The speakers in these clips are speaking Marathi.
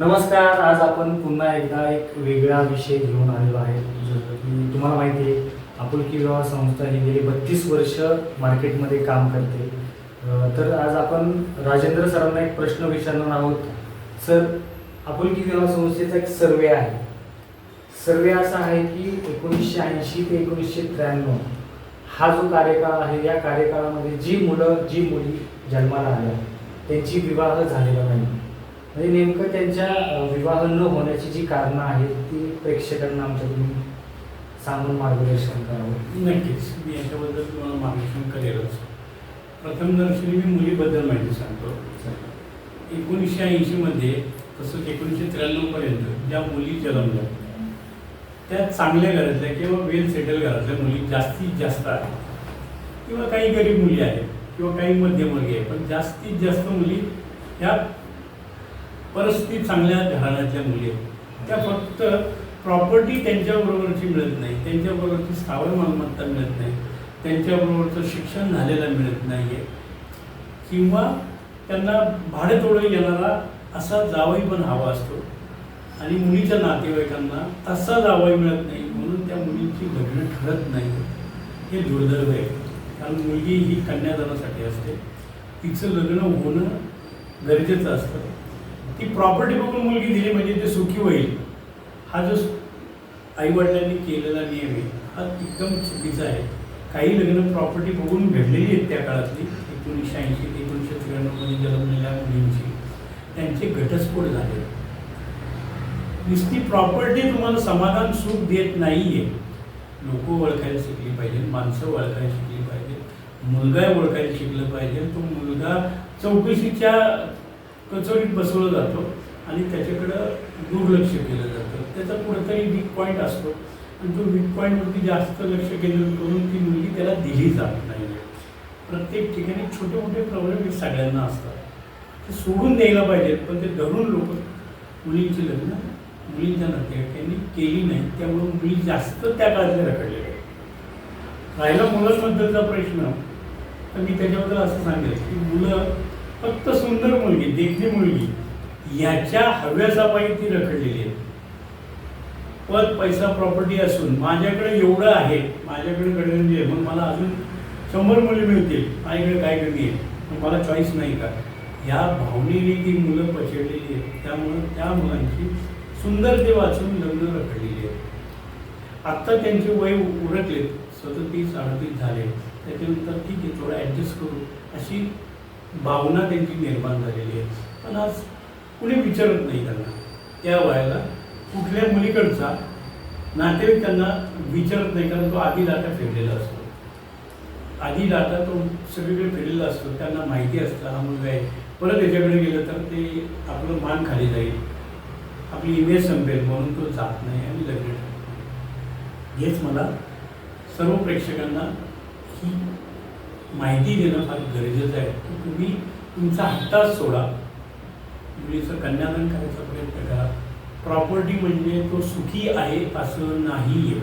नमस्कार आज आपण पुन्हा एकदा एक वेगळा विषय घेऊन आलेलो आहे. जसं की तुम्हाला माहिती आहे आपुलकी विवाह संस्था ही गेली बत्तीस वर्ष मार्केटमध्ये काम करते. तर आज आपण राजेंद्र सरांना एक प्रश्न विचारणार आहोत. सर आपुलकी विवाह संस्थेचा एक सर्वे आहे. सर्वे असा आहे की एकोणीसशे ऐंशी ते एकोणीसशे त्र्याण्णव हा जो कार्यकाळ आहे या कार्यकाळामध्ये जी मुलं जी मुली जन्माला आल्या त्यांची विवाह झालेला नाही. म्हणजे नेमकं त्यांच्या विवाह न होण्याची जी कारणं आहेत ती प्रेक्षकांना आमच्या तुम्ही सांगून मार्गदर्शन करावं. नक्कीच. मी याच्याबद्दल तुम्हाला मार्गदर्शन करेलच. प्रथम दर्शनी मी मुलीबद्दल माहिती सांगतो. एकोणीसशे ऐंशीमध्ये तसंच एकोणीसशे त्र्याण्णवपर्यंत ज्या मुली जन्मल्या त्या चांगल्या घरातल्या किंवा वेल सेटल घरातल्या मुली जास्तीत जास्त आहेत. किंवा काही गरीब मुली आहेत किंवा काही मध्यमवर्गीय आहे पण जास्तीत जास्त मुली ह्या परिस्थिती चांगल्या घराण्याच्या मुली आहेत. त्या फक्त प्रॉपर्टी त्यांच्याबरोबरची मिळत नाही. त्यांच्याबरोबरची स्थावर मालमत्ता मिळत नाही. त्यांच्याबरोबरचं शिक्षण झालेलं मिळत नाही आहे किंवा त्यांना भाडेतोडं येणारा असा जावई पण हवा असतो. आणि मुलीच्या नातेवाईकांना तसा जावई मिळत नाही. म्हणून त्या मुलीची लग्न ठरत नाही. हे दुर्दैव आहे. कारण मुलगी ही कन्यादानासाठी असते. तिचं लग्न होणं गरजेचं असतं. ती प्रॉपर्टी बघून मुलगी दिली म्हणजे ते सुखी होईल. हा जो आईवडिलांनी केलेला नियम आहे हा एकदम चुकीचा आहे. काही लग्न प्रॉपर्टी बघून घडलेली आहेत त्या काळातली एकोणीसशे ऐंशी ते एकोणीसशे त्र्याण्णवमध्ये जन्मलेल्या मुलींची. त्यांचे घटस्फोट झाले. नुसती प्रॉपर्टी तुम्हाला समाधान सुख देत नाही आहे लोक ओळखायला शिकली पाहिजे माणसं ओळखायला शिकली पाहिजे मुलगा ओळखायला शिकलं पाहिजे तो मुलगा चौकशीच्या कचोरीत बसवलं जातो आणि त्याच्याकडं दुर्लक्ष केलं जातं. त्याचा कुठेतरी वीक पॉईंट असतो. आणि तो वीक पॉईंटवरती जास्त लक्ष केंद्रित करून ती मुलगी त्याला दिली जात नाही. प्रत्येक ठिकाणी छोटे मोठे प्रॉब्लेम हे सगळ्यांना असतात. ते सोडून द्यायला पाहिजेत पण ते धरून लोक मुलींची लग्न मुलींच्या नातेवाईकांनी केली नाही त्यामुळे मुली जास्त त्या काळात रखडलेल्या आहेत. राहिला मुलांबद्दलचा प्रश्न. तर मी त्याच्याबद्दल असं सांगेल की मुलं फक्त सुंदर मुलगी देखणी मुलगी याच्या हव्यासापायी ती रखडलेली आहे. पद पैसा प्रॉपर्टी असून माझ्याकडे एवढं आहे माझ्याकडे कडे आहे मग मला अजून शंभर मुली मिळतील माझ्याकडे काय कमी आहे? मग मला चॉईस नाही का? ह्या भावनेने ती मुलं पचडलेली आहेत. त्यामुळं त्या मुलांची सुंदर ते वाचून लग्न रखडलेली आहेत. आत्ता त्यांचे वय उरकले सदतीस अडतीस झाले. त्याच्यानंतर ठीक आहे थोडं ॲडजस्ट करू. अशी भावना त्यांची निर्माण झालेली आहे. पण आज कुणी विचारत नाही त्यांना. त्या वयाला कुठल्या मुलीकडचा नातेवाईक त्यांना विचारत नाही कारण तो आधी लाटा फिरलेला असतो. आधी लाटा तो सगळीकडे फिरलेला असतो. त्यांना माहिती असतं हा मुलगा आहे. परत याच्याकडे गेलं तर ते आपलं मान खाली जाईल. आपली इमेज संपेल म्हणून तो जात नाही आणि लग्न हेच मला सर्व प्रेक्षकांना ही माहिती देणं फार गरजेचं आहे. की तुम्ही तुमचा हट्टाच सोडा. मुलीचं कन्यादान करायचा प्रयत्न करा. प्रॉपर्टी म्हणजे तो सुखी आहे असं नाही आहे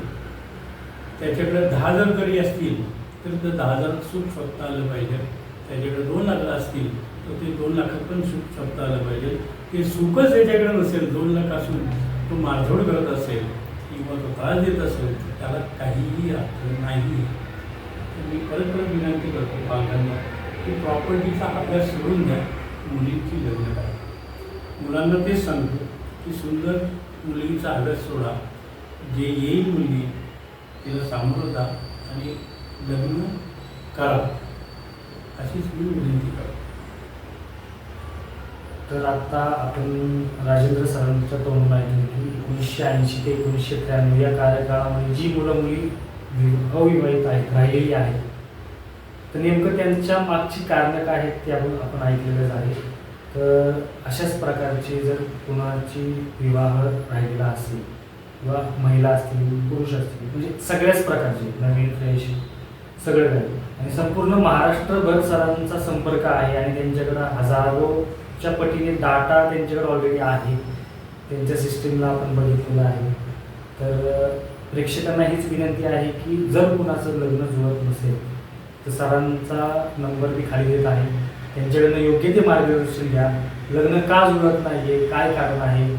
त्याच्याकडे दहा हजार जरी असतील तर ते दहा हजार सुख शोधता आलं पाहिजे. त्याच्याकडे दोन लाख असतील तर ते दोन लाखात पण सुख शोधता आलं पाहिजे. ते सुखच त्याच्याकडे नसेल दोन लाख असून तो मारझोड करत असेल किंवा तो त्रास देत असेल तर त्याला काहीही अर्थ नाही मी परत परत विनंती करतो पालकांना की प्रॉपर्टीचा अभ्यास सोडून द्या मुलींची लग्न करा. मुलांना तेच सांगतो की सुंदर मुलगीचा अभ्यास सोडा. जे येईल मुलगी तिला सामोरं जा आणि लग्न करा. अशीच मी विनंती करतो. तर आता आपण राजेंद्र सरांच्या तोंड ऐकलं एकोणीसशे ऐंशी ते एकोणीसशे त्र्याण्णव या कार्यकाळामध्ये जी मुलं मुली अविवाहित आहेत राहिलेली आहेत. तर नेमकं त्यांच्या मागची कारणं काय आहेत ते आपण आपण ऐकलेलंच आहे. तर अशाच प्रकारचे जर कुणाची विवाह राहिलेला असेल किंवा महिला असतील पुरुष असतील म्हणजे सगळ्याच प्रकारचे नवीन फ्रेश सगळं काही. आणि संपूर्ण महाराष्ट्रभर सरांचा संपर्क आहे आणि त्यांच्याकडं हजारोच्या पटीने डाटा त्यांच्याकडे ऑलरेडी आहे. त्यांच्या सिस्टीमला आपण बघितलेलं आहे. तर प्रेक्षकांना हीच विनंती आहे की जर कुणाचं लग्न जुळत नसेल तर सरांचा नंबर मी खाली देत आहे. त्यांच्याकडनं योग्य ते मार्गदर्शन घ्या. लग्न का जुळत नाही आहे काय कारण आहे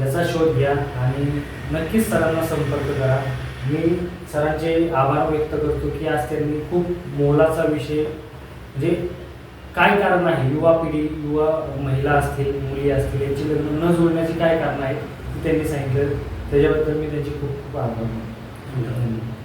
याचा शोध घ्या आणि नक्कीच सरांना संपर्क करा. मी सरांचे आभार व्यक्त करतो की आज त्यांनी खूप मोलाचा विषय म्हणजे काय कारण आहे युवा पिढी युवा महिला असतील मुली असतील यांची लग्न न जुळण्याची काय कारण आहेत ते त्यांनी सांगितलं. त्याच्याबद्दल मी त्यांचे खूप खूप आभार मानतो. धन्यवाद.